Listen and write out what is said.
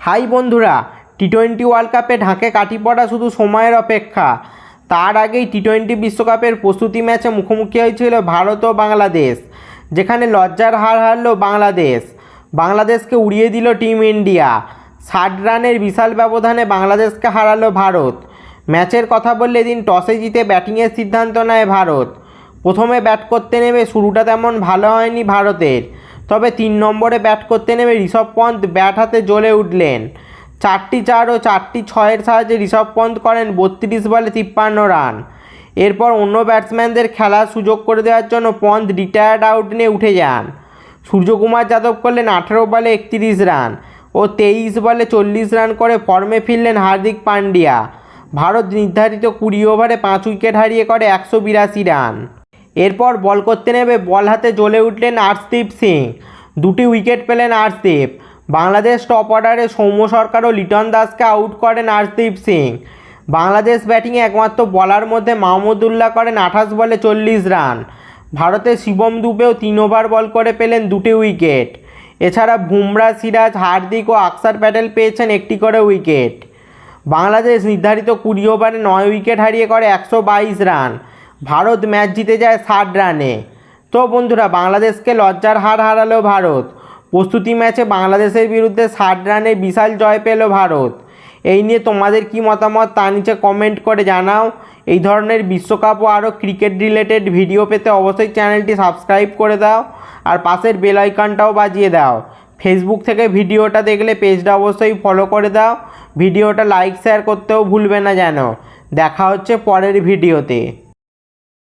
High বন্ধুরা T twenty world কাপে ঢাকে কাটি পড়া শুধু সময়ের অপেক্ষা। তার আগেই টি টোয়েন্টি বিশ্বকাপের প্রস্তুতি ম্যাচে মুখোমুখি হয়েছিল ভারত ও বাংলাদেশ, যেখানে লজ্জার হার হারল বাংলাদেশ। বাংলাদেশকে উড়িয়ে দিল টিম ইন্ডিয়া। ষাট রানের বিশাল ব্যবধানে বাংলাদেশকে হারালো ভারত। ম্যাচের কথা বললে এদিন টসে জিতে ব্যাটিংয়ের সিদ্ধান্ত নেয় ভারত। প্রথমে ব্যাট করতে নেমে শুরুটা তেমন ভালো হয়নি ভারতের। তবে তিন নম্বরে ব্যাট করতে নেমে ঋষভ পন্থ ব্যাট হাতে জ্বলে উঠলেন। চারটি চার ও চারটি ছয়ের সাহায্যে ঋষভ পন্থ করেন বত্রিশ বলে তিপ্পান্ন রান। এরপর অন্য ব্যাটসম্যানদের খেলার সুযোগ করে দেওয়ার জন্য পন্থ রিটায়ার্ড আউট নিয়ে উঠে যান। সূর্যকুমার যাদব করলেন আঠেরো বলে একত্রিশ রান ও তেইশ বলে চল্লিশ রান করে ফর্মে ফিরলেন হার্দিক পান্ডিয়া। ভারত নির্ধারিত কুড়ি ওভারে পাঁচ উইকেট হারিয়ে করে একশো বিরাশি রান। এরপর বল করতে নেমে বল হাতে জ্বলে উঠলেন আর্শদীপ সিং। দুটি উইকেট পেলেন আর্শদীপ। বাংলাদেশ টপ অর্ডারে সৌম্য সরকার ও লিটন দাসকে আউট করেন আর্শদীপ সিং। বাংলাদেশ ব্যাটিংয়ে একমাত্র বলার মধ্যে মাহমুদুল্লাহ করেন আঠাশ বলে চল্লিশ রান। ভারতের শিবম দুবেও তিন ওভার বল করে পেলেন দুটি উইকেট। এছাড়া বুমরা, সিরাজ, হার্দিক ও আকসার প্যাটেল পেয়েছেন একটি করে উইকেট। বাংলাদেশ নির্ধারিত কুড়ি ওভারে নয় উইকেট হারিয়ে করে একশো বাইশ রান। ভারত ম্যাচ জিতে যায় ষাট রানে। তো বন্ধুরা, বাংলাদেশকে লজ্জার হার হারালো ভারত। প্রস্তুতি ম্যাচে বাংলাদেশের বিরুদ্ধে ষাট রানে বিশাল জয় পেল ভারত। এই নিয়ে তোমাদের কি মতামত তা নিচে কমেন্ট করে জানাও। এই ধরনের বিশ্বকাপ ও আরও ক্রিকেট রিলেটেড ভিডিও পেতে অবশ্যই চ্যানেলটি সাবস্ক্রাইব করে দাও আর পাশের বেল আইকনটাও বাজিয়ে দাও। ফেসবুক থেকে ভিডিওটা দেখলে পেজটা অবশ্যই ফলো করে দাও। ভিডিওটা লাইক শেয়ার করতেও ভুলবে না যেন। দেখা হচ্ছে পরের ভিডিওতে